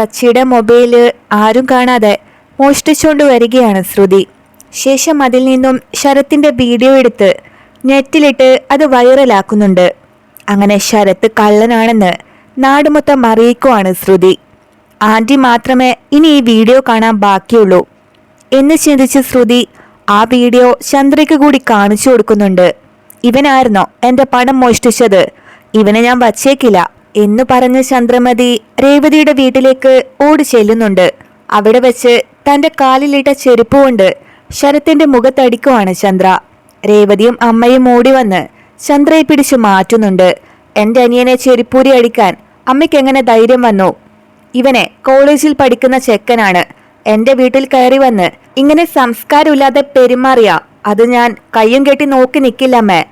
സച്ചിയുടെ മൊബൈൽ ആരും കാണാതെ മോഷ്ടിച്ചുകൊണ്ട് വരികയാണ് ശ്രുതി. ശേഷം അതിൽ നിന്നും ശരത്തിന്റെ വീഡിയോ എടുത്ത് നെറ്റിലിട്ട് അത് വൈറലാക്കുന്നുണ്ട്. അങ്ങനെ ശരത്ത് കള്ളനാണെന്ന് നാടുമൊത്തം അറിയിക്കുവാണ് ശ്രുതി. ആന്റി മാത്രമേ ഇനി ഈ വീഡിയോ കാണാൻ ബാക്കിയുള്ളൂ. എന്ന് ചിന്തിച്ച് ശ്രുതി ആ വീഡിയോ ചന്ദ്രയ്ക്ക് കൂടി കാണിച്ചു കൊടുക്കുന്നുണ്ട്. ഇവനായിരുന്നോ എന്റെ പണം മോഷ്ടിച്ചത്? ഇവനെ ഞാൻ വച്ചേക്കില്ല. എന്ന് പറഞ്ഞ് ചന്ദ്രമതി രേവതിയുടെ വീട്ടിലേക്ക് ഓടി ചെല്ലുന്നുണ്ട് അവിടെ വെച്ച് തന്റെ കാലിലിട്ട ചെരുപ്പ് കൊണ്ട് ശരത്തിന്റെ മുഖത്തടിക്കുവാണ് ചന്ദ്ര. രേവതിയും അമ്മയും ഓടി വന്ന് ചന്ദ്രയെ പിടിച്ചു മാറ്റുന്നുണ്ട്. എന്റെ അനിയനെ ചെരുപ്പൂരി അടിക്കാൻ അമ്മയ്ക്ക് എങ്ങനെ ധൈര്യം വന്നു? ഇവനെ കോളേജിൽ പഠിക്കുന്ന ചെക്കനാണ്. എന്റെ വീട്ടിൽ കയറി വന്ന് ഇങ്ങനെ സംസ്കാരമില്ലാതെ പെരുമാറിയ. അത് ഞാൻ കയ്യും കെട്ടി നോക്കി നിൽക്കില്ലമ്മേ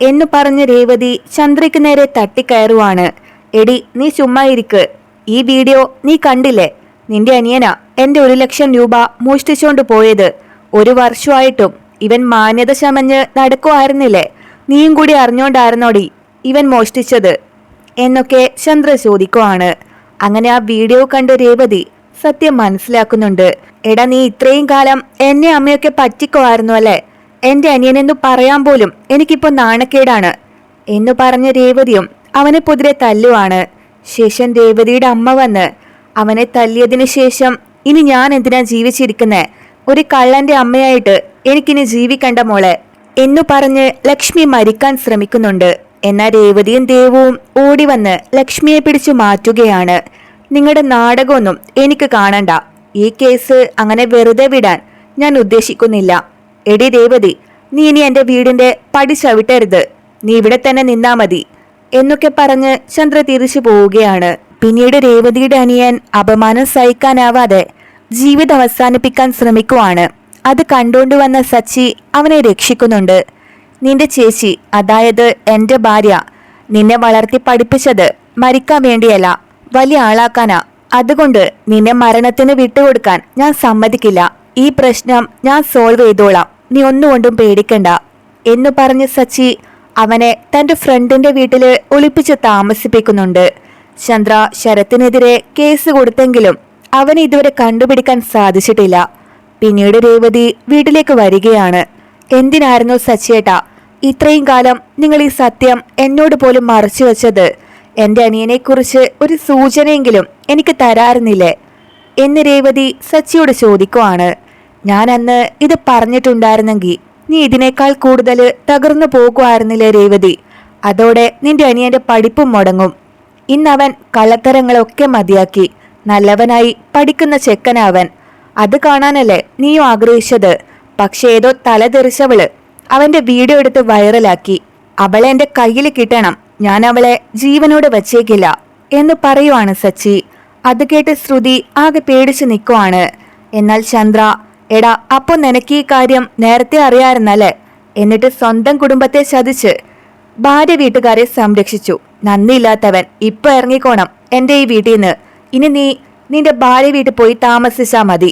എന്നു പറഞ്ഞ് രേവതി ചന്ദ്രയ്ക്ക് നേരെ തട്ടിക്കയറുവാണ്. എടി നീ ചുമ്മാ ഇരിക്ക്. ഈ വീഡിയോ നീ കണ്ടില്ലേ? നിന്റെ അനിയനാ എന്റെ ഒരു ലക്ഷം രൂപ മോഷ്ടിച്ചോണ്ട് പോയത്. ഒരു വർഷമായിട്ടും ഇവൻ മാന്യത ചമഞ്ഞ് നടക്കുമായിരുന്നില്ലേ നീയും കൂടി അറിഞ്ഞോണ്ടായിരുന്നോടി ഇവൻ മോഷ്ടിച്ചത്. എന്നൊക്കെ ചന്ദ്ര ചോദിക്കുവാണ്. അങ്ങനെ ആ വീഡിയോ കണ്ട രേവതി സത്യം മനസ്സിലാക്കുന്നുണ്ട്. എടാ നീ ഇത്രയും കാലം എന്നെ അമ്മയൊക്കെ പറ്റിക്കുമായിരുന്നു അല്ലേ? എന്റെ അനിയനെന്നു പറയാൻ പോലും എനിക്കിപ്പോ നാണക്കേടാണ്. എന്ന് പറഞ്ഞ രേവതിയും അവനെ പൊതിരെ തല്ലുവാണ്. ശേഷം രേവതിയുടെ അമ്മ വന്ന് അവനെ തല്ലിയതിനു ശേഷം ഇനി ഞാൻ എന്തിനാ ജീവിച്ചിരിക്കുന്നേ? ഒരു കള്ളന്റെ അമ്മയായിട്ട് എനിക്കിനി ജീവിക്കണ്ട മോളെ. എന്നു പറഞ്ഞ് ലക്ഷ്മി മരിക്കാൻ ശ്രമിക്കുന്നുണ്ട്. എന്നാൽ രേവതിയും ദേവവും ഓടി വന്ന് ലക്ഷ്മിയെ പിടിച്ചു മാറ്റുകയാണ്. നിങ്ങളുടെ നാടകമൊന്നും എനിക്ക് കാണണ്ട. ഈ കേസ് അങ്ങനെ വെറുതെ വിടാൻ ഞാൻ ഉദ്ദേശിക്കുന്നില്ല. എടി രേവതി നീ ഇനി എന്റെ വീടിന്റെ പടി ചവിട്ടരുത്. നീ ഇവിടെ തന്നെ നിന്നാ മതി. എന്നൊക്കെ പറഞ്ഞ് ചന്ദ്ര തിരിച്ചു പോവുകയാണ്. പിന്നീട് രേവതിയുടെ അനിയൻ അപമാനം സഹിക്കാനാവാതെ ജീവിതം അവസാനിപ്പിക്കാൻ ശ്രമിക്കുവാണ്. അത് കണ്ടുകൊണ്ട് വന്ന സച്ചി അവനെ രക്ഷിക്കുന്നുണ്ട്. നിന്റെ ചേച്ചി അതായത് എന്റെ ഭാര്യ നിന്നെ വളർത്തി പഠിപ്പിച്ചത് മരിക്കാൻ വേണ്ടിയല്ല വലിയ ആളാക്കാനാ. അതുകൊണ്ട് നിന്നെ മരണത്തിന് വിട്ടുകൊടുക്കാൻ ഞാൻ സമ്മതിക്കില്ല. ഈ പ്രശ്നം ഞാൻ സോൾവ് ചെയ്തോളാം. നീ ഒന്നുകൊണ്ടും പേടിക്കണ്ട എന്നു പറഞ്ഞ് സച്ചി അവനെ തന്റെ ഫ്രണ്ടിന്റെ വീട്ടിൽ ഒളിപ്പിച്ച് താമസിപ്പിക്കുന്നുണ്ട്. ചന്ദ്ര ശരത്തിനെതിരെ കേസ് കൊടുത്തെങ്കിലും അവനെ ഇതുവരെ കണ്ടുപിടിക്കാൻ സാധിച്ചിട്ടില്ല. പിന്നീട് രേവതി വീട്ടിലേക്ക് വരികയാണ്. എന്തിനായിരുന്നു സച്ചേട്ട ഇത്രയും കാലം നിങ്ങൾ ഈ സത്യം എന്നോട് പോലും മറച്ചു വെച്ചത്? എന്റെ അനിയനെക്കുറിച്ച് ഒരു സൂചനയെങ്കിലും എനിക്ക് തരാറുന്നില്ലേ? എന്ന് രേവതി സച്ചിയോട് ചോദിക്കുവാണ്. ഞാൻ അന്ന് ഇത് പറഞ്ഞിട്ടുണ്ടായിരുന്നെങ്കിൽ നീ ഇതിനേക്കാൾ കൂടുതൽ തകർന്നു പോകുമായിരുന്നില്ലേ രേവതി? അതോടെ നിന്റെ അനിയന്റെ പഠിപ്പും മുടങ്ങും. ഇന്നവൻ കള്ളത്തരങ്ങളൊക്കെ മതിയാക്കി. നല്ലവനായി പഠിക്കുന്ന ചെക്കനവൻ. അത് കാണാനല്ലേ നീയും ആഗ്രഹിച്ചത്? പക്ഷേ ഏതോ തലതെറിച്ചവൾ അവന്റെ വീഡിയോ എടുത്ത് വൈറലാക്കി. അവളെ എന്റെ കയ്യിൽ കിട്ടണം. ഞാൻ അവളെ ജീവനോട് വച്ചേക്കില്ല എന്ന് പറയുവാണ് സച്ചി. അത് കേട്ട് ശ്രുതി ആകെ പേടിച്ചു നിൽക്കുവാണ്. എന്നാൽ ചന്ദ്ര എടാ അപ്പൊ നിനക്ക് ഈ കാര്യം നേരത്തെ അറിയാമായിരുന്നല്ലേ? എന്നിട്ട് സ്വന്തം കുടുംബത്തെ ചതിച്ച് ഭാര്യ വീട്ടുകാരെ സംരക്ഷിച്ചു. നന്ദിയില്ലാത്തവൻ ഇപ്പൊ ഇറങ്ങിക്കോണം. എന്റെ ഈ വീട്ടിൽ നിന്ന് ഇനി നീ നിന്റെ ഭാര്യ വീട്ടിൽ പോയി താമസിച്ചാ മതി.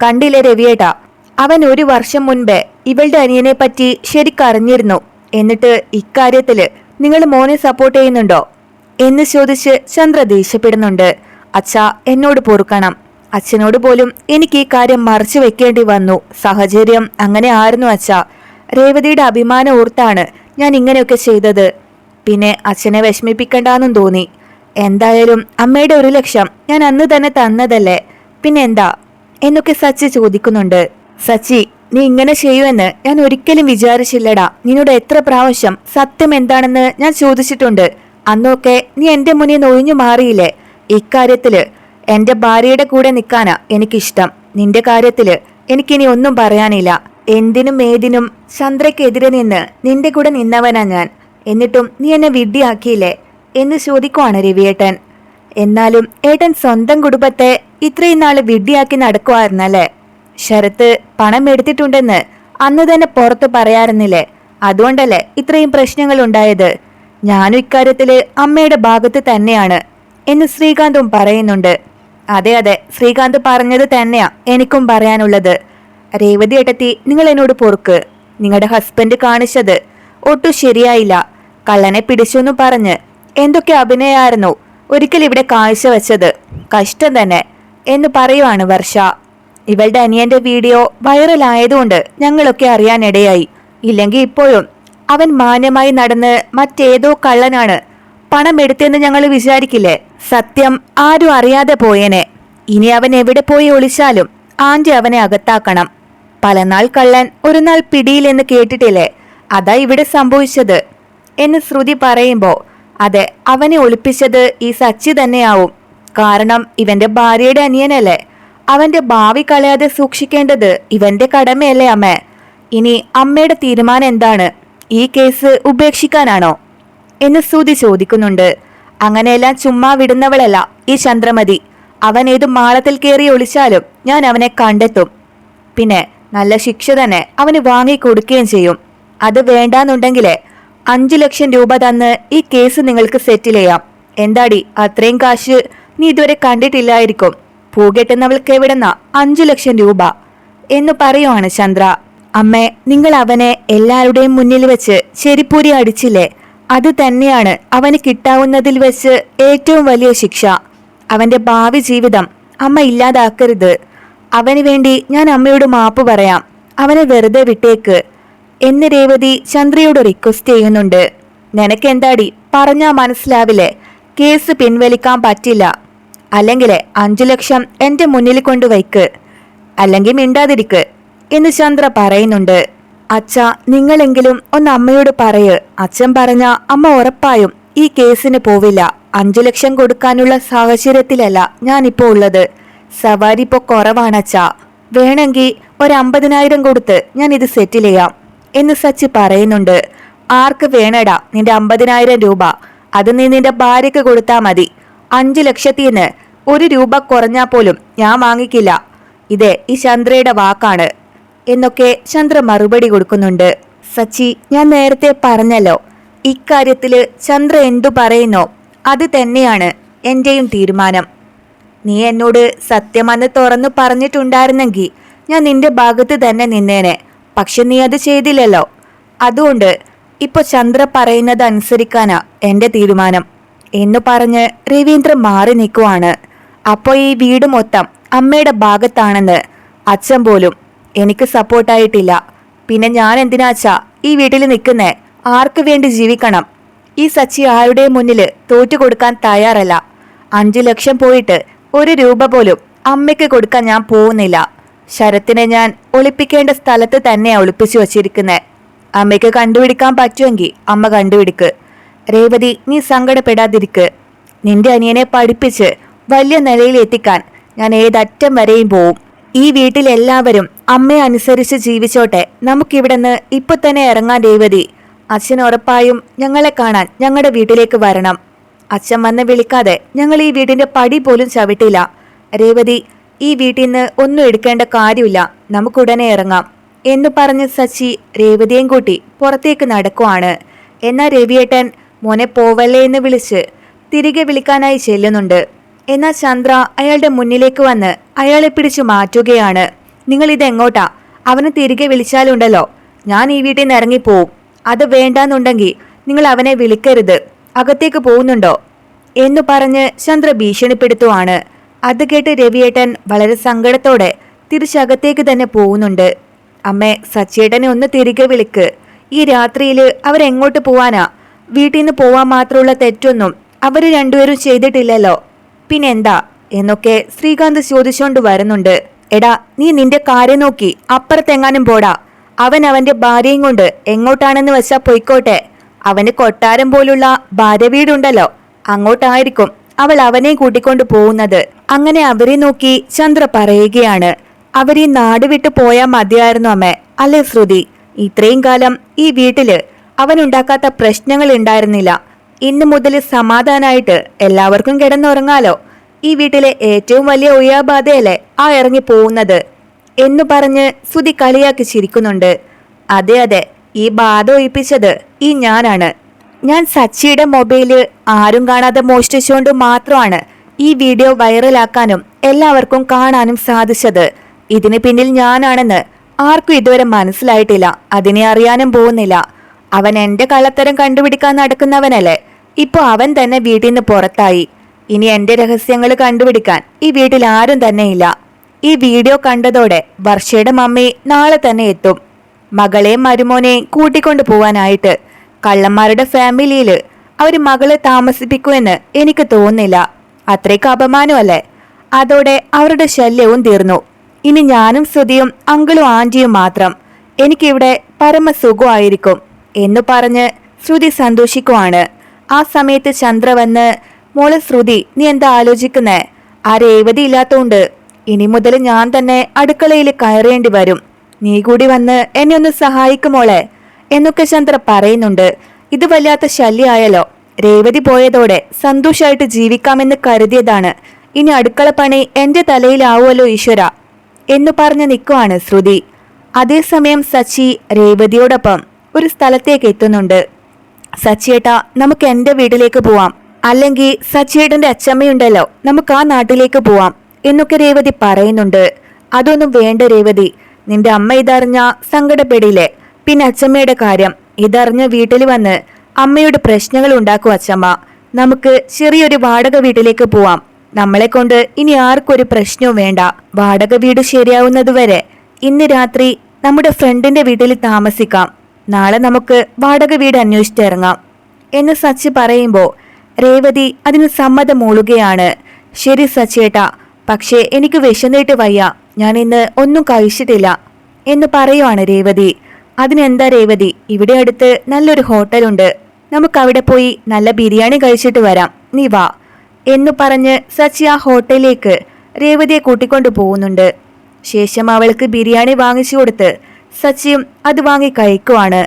കണ്ടില്ലേ രവിയേട്ടാ? അവൻ ഒരു വർഷം മുൻപേ ഇവളുടെ അനിയനെ പറ്റി ശരിക്കറിഞ്ഞിരുന്നു എന്നിട്ട് ഇക്കാര്യത്തിൽ നിങ്ങൾ മോനെ സപ്പോർട്ട് ചെയ്യുന്നുണ്ടോ? എന്ന് ചോദിച്ച് ചന്ദ്ര ദേഷ്യപ്പെടുന്നുണ്ട്. അച്ഛ എന്നോട് പൊറുക്കണം. അച്ഛനോട് പോലും എനിക്ക് ഈ കാര്യം മറച്ചു വെക്കേണ്ടി വന്നു. സാഹചര്യം അങ്ങനെ ആയിരുന്നു അച്ഛ. രേവതിയുടെ അഭിമാനം ഓർത്താണ് ഞാൻ ഇങ്ങനെയൊക്കെ ചെയ്തത്. പിന്നെ അച്ഛനെ വിഷമിപ്പിക്കണ്ടെന്നും തോന്നി. എന്തായാലും അമ്മയുടെ ഒരു ലക്ഷം ഞാൻ അന്ന് തന്നെ തന്നതല്ലേ? പിന്നെ എന്താ എന്നൊക്കെ സച്ചി ചോദിക്കുന്നുണ്ട്. സച്ചി നീ ഇങ്ങനെ ചെയ്യുമെന്ന് ഞാൻ ഒരിക്കലും വിചാരിച്ചില്ലടാ. നിന്നോട് എത്ര പ്രാവശ്യം സത്യം എന്താണെന്ന് ഞാൻ ചോദിച്ചിട്ടുണ്ട്. അന്നൊക്കെ നീ എന്റെ മുന്നിൽ നിന്ന് ഒഴിഞ്ഞു മാറിയില്ലേ? ഇക്കാര്യത്തിൽ എന്റെ ഭാര്യയുടെ കൂടെ നിൽക്കാനാ എനിക്കിഷ്ടം. നിന്റെ കാര്യത്തിൽ എനിക്കിനി ഒന്നും പറയാനില്ല. എന്തിനും ഏതിനും ചന്ദ്രയ്ക്കെതിരെ നിന്ന് നിന്റെ കൂടെ നിന്നവനാ ഞാൻ. എന്നിട്ടും നീ എന്നെ വിഡ്ഢിയാക്കിയില്ലേ എന്ന് ചോദിക്കുവാണ് രവിയേട്ടൻ. എന്നാലും ഏട്ടൻ സ്വന്തം കുടുംബത്തെ ഇത്രയും നാൾ വിഡ്ഢിയാക്കി നടക്കുമായിരുന്നല്ലേ ശരത്ത് പണം എടുത്തിട്ടുണ്ടെന്ന് അന്ന് തന്നെ പുറത്ത് പറയാറുന്നില്ലേ? അതുകൊണ്ടല്ലേ ഇത്രയും പ്രശ്നങ്ങൾ ഉണ്ടായത് ഞാനും ഇക്കാര്യത്തിൽ അമ്മയുടെ ഭാഗത്ത് തന്നെയാണ് എന്ന് ശ്രീകാന്തും പറയുന്നുണ്ട്. അതെ അതെ. ശ്രീകാന്ത് പറഞ്ഞത് തന്നെയാ എനിക്കും പറയാനുള്ളത്. രേവതി ഏട്ടത്തി നിങ്ങൾ എന്നോട് പൊറുക്ക്. നിങ്ങളുടെ ഹസ്ബൻഡ് കാണിച്ചത് ഒട്ടും ശരിയായില്ല. കള്ളനെ പിടിച്ചെന്നു പറഞ്ഞ് എന്തൊക്കെ അഭിനയായിരുന്നു ഒരിക്കൽ ഇവിടെ കാഴ്ചവെച്ചത് കഷ്ടം തന്നെ എന്ന് പറയുവാണ് വർഷ. ഇവളുടെ അനിയന്റെ വീഡിയോ വൈറലായതുകൊണ്ട് ഞങ്ങളൊക്കെ അറിയാനിടയായി. ഇല്ലെങ്കിൽ ഇപ്പോഴും അവൻ മാന്യമായി നടന്ന് മറ്റേതോ കള്ളനാണ്. പണം എടുത്തെന്ന് ഞങ്ങൾ വിചാരിക്കില്ലേ? സത്യം ആരും അറിയാതെ പോയേനെ. ഇനി അവൻ എവിടെ പോയി ഒളിച്ചാലും ആന്റി അവനെ അകത്താക്കണം. പലനാൾ കള്ളൻ ഒരു നാൾ പിടിയിലെന്ന് കേട്ടിട്ടില്ലേ? അതാ ഇവിടെ സംഭവിച്ചത്. എന്ന് ശ്രുതി പറയുമ്പോൾ അതെ അവനെ ഒളിപ്പിച്ചത് ഈ സച്ചി തന്നെയാവും. കാരണം ഇവന്റെ ഭാര്യയുടെ അനിയനല്ലേ? അവന്റെ ഭാവി കളയാതെ സൂക്ഷിക്കേണ്ടത് ഇവന്റെ കടമയല്ലേ അമ്മ? ഇനി അമ്മയുടെ തീരുമാനം എന്താണ്? ഈ കേസ് ഉപേക്ഷിക്കാനാണോ? എന്ന് ശ്രുതി ചോദിക്കുന്നുണ്ട്. അങ്ങനെയെല്ലാം ചുമ്മാ വിടുന്നവളല്ല ഈ ചന്ദ്രമതി. അവൻ ഏത് മാളത്തിൽ കയറി ഒളിച്ചാലും ഞാൻ അവനെ കണ്ടെത്തും. പിന്നെ നല്ല ശിക്ഷ തന്നെ അവന് വാങ്ങിക്കൊടുക്കുകയും ചെയ്യും. അത് വേണ്ടാന്നുണ്ടെങ്കിലേ അഞ്ചു ലക്ഷം രൂപ തന്ന് ഈ കേസ് നിങ്ങൾക്ക് സെറ്റിൽ ചെയ്യാം. എന്താടി അത്രയും കാശ് നീ ഇതുവരെ കണ്ടിട്ടില്ലായിരിക്കും. പൂകെട്ടുന്നവൾക്ക് എവിടുന്ന അഞ്ചു ലക്ഷം രൂപ. എന്ന് പറയുവാണ് ചന്ദ്ര. അമ്മേ നിങ്ങൾ അവനെ എല്ലാവരുടെയും മുന്നിൽ വെച്ച് ചെരിപ്പൂരി അടിച്ചില്ലേ? അത് തന്നെയാണ് അവന് കിട്ടാവുന്നതിൽ വെച്ച് ഏറ്റവും വലിയ ശിക്ഷ. അവന്റെ ഭാവി ജീവിതം അമ്മ ഇല്ലാതാക്കരുത്. അവന് വേണ്ടി ഞാൻ അമ്മയോട് മാപ്പ് പറയാം. അവനെ വെറുതെ വിട്ടേക്ക്. എന്ന് രേവതി ചന്ദ്രയോട് റിക്വസ്റ്റ് ചെയ്യുന്നുണ്ട്. നിനക്കെന്താടി? പറഞ്ഞാ മനസ്സിലാവില്ലേ? കേസ് പിൻവലിക്കാൻ പറ്റില്ല. അല്ലെങ്കിൽ അഞ്ചു ലക്ഷം എന്റെ മുന്നിൽ കൊണ്ടുവയ്ക്ക്. അല്ലെങ്കിൽ മിണ്ടാതിരിക്ക്. എന്ന് ചന്ദ്ര പറയുന്നുണ്ട്. അച്ഛ നിങ്ങളെങ്കിലും ഒന്ന് അമ്മയോട് പറയ്. അച്ഛൻ പറഞ്ഞ അമ്മ ഉറപ്പായും ഈ കേസിന് പോവില്ല. അഞ്ചു ലക്ഷം കൊടുക്കാനുള്ള സാഹചര്യത്തിലല്ല ഞാനിപ്പോ ഉള്ളത്. സവാരി ഇപ്പോ കുറവാണച്ചാ വേണമെങ്കിൽ ഒരു അമ്പതിനായിരം കൊടുത്ത് ഞാൻ ഇത് സെറ്റിൽ ചെയ്യാം. എന്ന് സച്ചി പറയുന്നുണ്ട്. ആർക്ക് വേണടാ നിന്റെ അമ്പതിനായിരം രൂപ? അത് നീ നിന്റെ ഭാര്യയ്ക്ക് കൊടുത്താ മതി. അഞ്ചു ലക്ഷത്തിന്ന് ഒരു രൂപ കുറഞ്ഞാൽ പോലും ഞാൻ വാങ്ങിക്കില്ല. ഇതേ ഈ ചന്ദ്രയുടെ വാക്കാണ്. എന്നൊക്കെ ചന്ദ്ര മറുപടി കൊടുക്കുന്നുണ്ട്. സച്ചി ഞാൻ നേരത്തെ പറഞ്ഞല്ലോ ഇക്കാര്യത്തിൽ ചന്ദ്ര എന്തു പറയുന്നോ അത് തന്നെയാണ് എന്റെയും തീരുമാനം. നീ എന്നോട് സത്യമെന്ന് തുറന്നു പറഞ്ഞിട്ടുണ്ടായിരുന്നെങ്കിൽ ഞാൻ നിന്റെ ഭാഗത്ത് തന്നെ നിന്നേനെ പക്ഷെ നീ അത് ചെയ്തില്ലല്ലോ. അതുകൊണ്ട് ഇപ്പൊ ചന്ദ്ര പറയുന്നത് അനുസരിക്കാനാ എന്റെ തീരുമാനം എന്ന് പറഞ്ഞ് രവീന്ദ്രൻ മാറി നിൽക്കുവാണ് അപ്പോൾ ഈ വീട് മൊത്തം അമ്മയുടെ ഭാഗത്താണെന്ന് അച്ഛൻ പോലും എനിക്ക് സപ്പോർട്ടായിട്ടില്ല പിന്നെ ഞാൻ എന്തിനാച്ചാ ഈ വീട്ടിൽ നിൽക്കുന്നേ? ആർക്ക് വേണ്ടി ജീവിക്കണം? ഈ സച്ചി ആരുടെ മുന്നിൽ തോറ്റു കൊടുക്കാൻ തയ്യാറല്ല. അഞ്ചു ലക്ഷം പോയിട്ട് ഒരു രൂപ പോലും അമ്മയ്ക്ക് കൊടുക്കാൻ ഞാൻ പോകുന്നില്ല. ശരത്തിനെ ഞാൻ ഒളിപ്പിക്കേണ്ട സ്ഥലത്ത് തന്നെയാ ഒളിപ്പിച്ചു വച്ചിരിക്കുന്നത് അമ്മയ്ക്ക് കണ്ടുപിടിക്കാൻ പറ്റുമെങ്കിൽ അമ്മ കണ്ടുപിടിക്ക്. രേവതി നീ സങ്കടപ്പെടാതിരിക്ക്. നിന്റെ അനിയനെ പഠിപ്പിച്ച് വലിയ നിലയിൽ എത്തിക്കാൻ ഞാൻ ഏതറ്റം വരെയും പോവും. ഈ വീട്ടിലെല്ലാവരും അമ്മയെ അനുസരിച്ച് ജീവിച്ചോട്ടെ. നമുക്കിവിടുന്ന് ഇപ്പൊ തന്നെ ഇറങ്ങാൻ രേവതി. അച്ഛൻ ഉറപ്പായും ഞങ്ങളെ കാണാൻ ഞങ്ങളുടെ വീട്ടിലേക്ക് വരണം. അച്ഛൻ വന്ന് വിളിക്കാതെ ഞങ്ങൾ ഈ വീടിന്റെ പടി പോലും ചവിട്ടില്ല. രേവതി ഈ വീട്ടിൽ നിന്ന് ഒന്നും എടുക്കേണ്ട കാര്യമില്ല. നമുക്കുടനെ ഇറങ്ങാം. എന്ന് പറഞ്ഞ് സച്ചി രേവതിയും കൂട്ടി പുറത്തേക്ക് നടക്കുവാണ്. എന്നാൽ രവിയേട്ടൻ മോനെ പോവല്ലേ എന്ന് വിളിച്ച് തിരികെ വിളിക്കാനായി ചെല്ലുന്നുണ്ട്. എന്നാൽ ചന്ദ്ര അയാളുടെ മുന്നിലേക്ക് വന്ന് അയാളെ പിടിച്ചു മാറ്റുകയാണ്. നിങ്ങൾ ഇതെങ്ങോട്ടാ? അവനെ തിരികെ വിളിച്ചാലുണ്ടല്ലോ. ഞാൻ ഈ വീട്ടിൽ നിന്ന് ഇറങ്ങിപ്പോവും. അത് വേണ്ടാന്നുണ്ടെങ്കിൽ നിങ്ങൾ അവനെ വിളിക്കരുത്. അകത്തേക്ക് പോകുന്നുണ്ടോ? എന്നു പറഞ്ഞ് ചന്ദ്ര ഭീഷണിപ്പെടുത്തുവാണ്. അത് കേട്ട് രവിയേട്ടൻ വളരെ സങ്കടത്തോടെ തിരിച്ചകത്തേക്ക് തന്നെ പോകുന്നുണ്ട്. അമ്മേ സച്ചേട്ടനെ ഒന്ന് തിരികെ വിളിക്ക്. ഈ രാത്രിയിൽ അവരെങ്ങോട്ട് പോവാനാ? വീട്ടിൽ നിന്ന് പോവാൻ മാത്രമുള്ള തെറ്റൊന്നും അവർ രണ്ടുപേരും ചെയ്തിട്ടില്ലല്ലോ. പിന്നെന്താ? എന്നൊക്കെ ശ്രീകാന്ത് ചോദിച്ചുകൊണ്ട് വരുന്നുണ്ട്. എടാ നീ നിന്റെ കാര്യം നോക്കി. അപ്പുറത്തെങ്ങാനും പോടാ. അവൻ അവന്റെ ഭാര്യയും കൊണ്ട് എങ്ങോട്ടാണെന്ന് വെച്ചാ പൊയ്ക്കോട്ടെ. അവന് കൊട്ടാരം പോലുള്ള ഭാര്യ വീടുണ്ടല്ലോ. അങ്ങോട്ടായിരിക്കും അവൾ അവനെ കൂട്ടിക്കൊണ്ട് പോകുന്നത്. അങ്ങനെ അവരെ നോക്കി ചന്ദ്ര പറയുകയാണ്. അവരീ നാട് വിട്ടു പോയാൽ മതിയായിരുന്നു അമ്മേ. അല്ലേ ശ്രുതി? ഇത്രയും കാലം ഈ വീട്ടിൽ അവനുണ്ടാക്കാത്ത പ്രശ്നങ്ങൾ ഉണ്ടായിരുന്നില്ല. ഇന്നു മുതൽ സമാധാനായിട്ട് എല്ലാവർക്കും കിടന്നുറങ്ങാലോ. ഈ വീട്ടിലെ ഏറ്റവും വലിയ ഉയാബാധയല്ലേ ആ ഇറങ്ങി പോകുന്നത് എന്നു പറഞ്ഞ് സുതി കളിയാക്കി ചിരിക്കുന്നുണ്ട്. അതെ അതെ ഈ ബാധ ഒഴിപ്പിച്ചത് ഈ ഞാനാണ്. ഞാൻ സച്ചിയുടെ മൊബൈൽ ആരും കാണാതെ മോഷ്ടിച്ചുകൊണ്ട് മാത്രമാണ് ഈ വീഡിയോ വൈറലാക്കാനും എല്ലാവർക്കും കാണാനും സാധിച്ചത്. ഇതിന് പിന്നിൽ ഞാനാണെന്ന് ആർക്കും ഇതുവരെ മനസ്സിലായിട്ടില്ല. അതിനെ അറിയാനും പോകുന്നില്ല. അവൻ എന്റെ കള്ളത്തരം കണ്ടുപിടിക്കാൻ നടക്കുന്നവനല്ലേ? ഇപ്പൊ അവൻ തന്നെ വീട്ടിൽ നിന്ന് പുറത്തായി. ഇനി എന്റെ രഹസ്യങ്ങൾ കണ്ടുപിടിക്കാൻ ഈ വീട്ടിൽ ആരും തന്നെയില്ല ഈ വീഡിയോ കണ്ടതോടെ വർഷയുടെ മമ്മി നാളെ തന്നെ എത്തും. മകളെയും മരുമോനെയും കൂട്ടിക്കൊണ്ടു പോവാനായിട്ട് കള്ളന്മാരുടെ ഫാമിലിയിൽ അവർ മകളെ താമസിപ്പിക്കുമെന്ന് എനിക്ക് തോന്നുന്നില്ല. അത്രയ്ക്ക് അപമാനമല്ലേ? അതോടെ അവരുടെ ശല്യവും തീർന്നു. ഇനി ഞാനും ശ്രുതിയും അങ്കിളും ആന്റിയും മാത്രം എനിക്കിവിടെ പരമസുഖമായിരിക്കും എന്ന് പറഞ്ഞ് ശ്രുതി സന്തോഷിക്കുവാണ്. ആ സമയത്ത് ചന്ദ്ര വന്ന് മോളെ ശ്രുതി നീ എന്താ ആലോചിക്കുന്നേ? ആ രേവതി ഇല്ലാത്തോണ്ട്. ഇനി മുതൽ ഞാൻ തന്നെ അടുക്കളയിൽ കയറേണ്ടി വരും. നീ കൂടി വന്ന് എന്നെ ഒന്ന് സഹായിക്കുമോളെ എന്നൊക്കെ ചന്ദ്ര പറയുന്നുണ്ട്. ഇത് വല്ലാത്ത ശല്യമായല്ലോ രേവതി പോയതോടെ സന്തോഷമായിട്ട് ജീവിക്കാമെന്ന് കരുതിയതാണ്. ഇനി അടുക്കള പണി എന്റെ തലയിലാവുമല്ലോ ഈശ്വര എന്നു പറഞ്ഞ് നിൽക്കുവാണ് ശ്രുതി. അതേസമയം സച്ചി രേവതിയോടൊപ്പം ഒരു സ്ഥലത്തേക്ക് എത്തുന്നുണ്ട്. സച്ചിയേട്ടാ നമുക്ക് എന്റെ വീട്ടിലേക്ക് പോവാം. അല്ലെങ്കിൽ സച്ചിയേട്ടന്റെ അച്ചമ്മയുണ്ടല്ലോ നമുക്ക് ആ നാട്ടിലേക്ക് പോവാം എന്നൊക്കെ രേവതി പറയുന്നുണ്ട്. അതൊന്നും വേണ്ട രേവതി നിന്റെ അമ്മ ഇതറിഞ്ഞ സങ്കടപ്പെടില്ലേ? പിന്നെ അച്ചമ്മയുടെ കാര്യം ഇതറിഞ്ഞ വീട്ടിൽ വന്ന് അമ്മയുടെ പ്രശ്നങ്ങൾ ഉണ്ടാക്കും അച്ചമ്മ. നമുക്ക് ചെറിയൊരു വാടക വീട്ടിലേക്ക് പോവാം. നമ്മളെ കൊണ്ട് ഇനി ആർക്കൊരു പ്രശ്നവും വേണ്ട. വാടക വീട് ശരിയാവുന്നതുവരെ ഇന്ന് രാത്രി നമ്മുടെ ഫ്രണ്ടിന്റെ വീട്ടിൽ താമസിക്കാം. നാളെ നമുക്ക് വാടക വീട് അന്വേഷിച്ചിറങ്ങാം എന്ന് സച്ചി പറയുമ്പോൾ രേവതി അതിന് സമ്മതം മൂളുകയാണ്. ശരി സച്ചേട്ടാ പക്ഷേ എനിക്ക് വിശന്നിട്ട് വയ്യ. ഞാൻ ഇന്ന് ഒന്നും കഴിച്ചിട്ടില്ല. എന്ന് പറയുവാണ് രേവതി. അതിനെന്താ രേവതി? ഇവിടെ അടുത്ത് നല്ലൊരു ഹോട്ടലുണ്ട്. നമുക്ക് അവിടെ പോയി നല്ല ബിരിയാണി കഴിച്ചിട്ട് വരാം. നീ വാ. എന്ന് പറഞ്ഞ് സച്ചി ആ ഹോട്ടലിലേക്ക് രേവതിയെ കൂട്ടിക്കൊണ്ടു പോകുന്നുണ്ട്. ശേഷം അവൾക്ക് ബിരിയാണി വാങ്ങിച്ചു കൊടുത്ത് സച്ചിയും അത് വാങ്ങി കഴിക്കുവാണ്